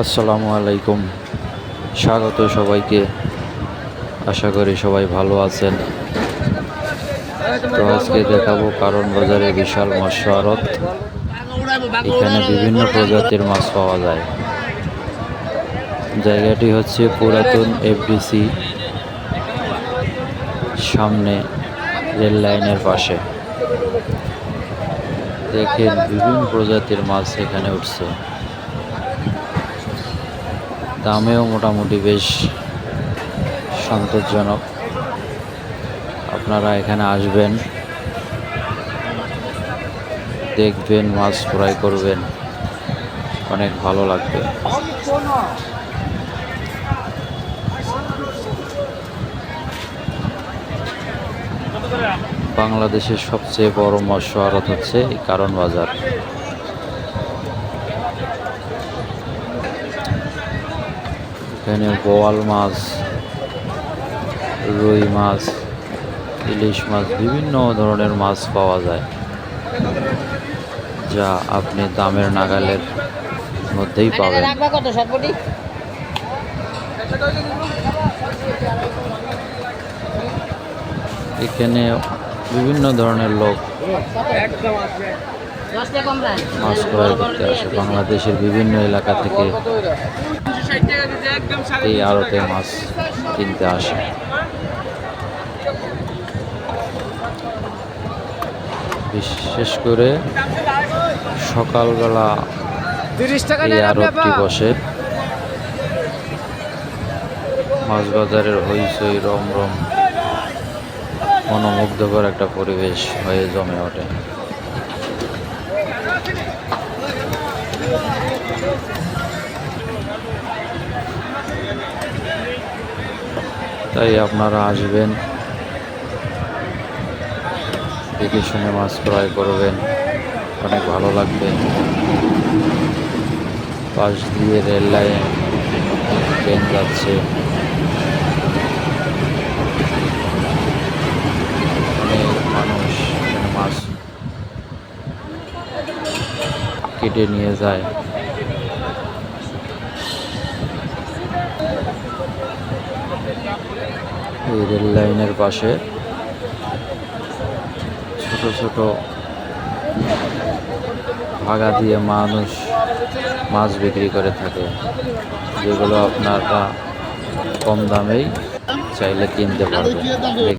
আসসালামু আলাইকুম। স্বাগত সবাইকে। আশা করি সবাই ভালো আছেন। তো আজকে দেখাবো কারণ বাজারে বিশাল মৎস্য আড়ত। এখানে বিভিন্ন প্রজাতির মাছ পাওয়া যায়। জায়গাটি হচ্ছে পুরাতন এফডিসি সামনে রেল লাইনের পাশে। দেখেন বিভিন্ন প্রজাতির মাছ এখানে উঠছে। দামেও মোটামুটি বেশ সন্তোষজনক। আপনারা এখানে আসবেন, দেখবেন, মাছ ফ্রাই করবেন। অনেক ভালো লাগবে। বাংলাদেশের সবচেয়ে বড় মৎস্য আড়ত হচ্ছে এই কারণ বাজার। এখানে বোয়াল মাছ রুই মাছ ইলিশ মাছ বিভিন্ন ধরনের মাছ পাওয়া যায় যা আপনি দামের নাগালের মধ্যেই পাবেন। এখানে বিভিন্ন ধরনের লোক মাছ ক্রয় করতে আসে। বাংলাদেশের বিভিন্ন এলাকা থেকে এই আড়তে মাছ কিনতে আসে। বিশেষ করে সকালবেলা এই আড়তটি বসে। মাছ বাজারের হইচই রমরম মনোমুগ্ধকর একটা পরিবেশ হয়ে জমে ওঠে। তাই আপনারা আসবেন। দেখে শুনে মাছ ক্রয় করবেন। অনেক ভালো লাগবে। পাশ দিয়ে রেল লাইন, ট্রেন যাচ্ছে। অনেক মানুষ মাছ কেটে নিয়ে যায়। এই রেল লাইনের পাশে ছোট ছোট ভাগা দিয়ে মানুষ মাছ বিক্রি করে থাকে। যেগুলো আপনারা কম দামেই চাইলে কিনতে পারবেন।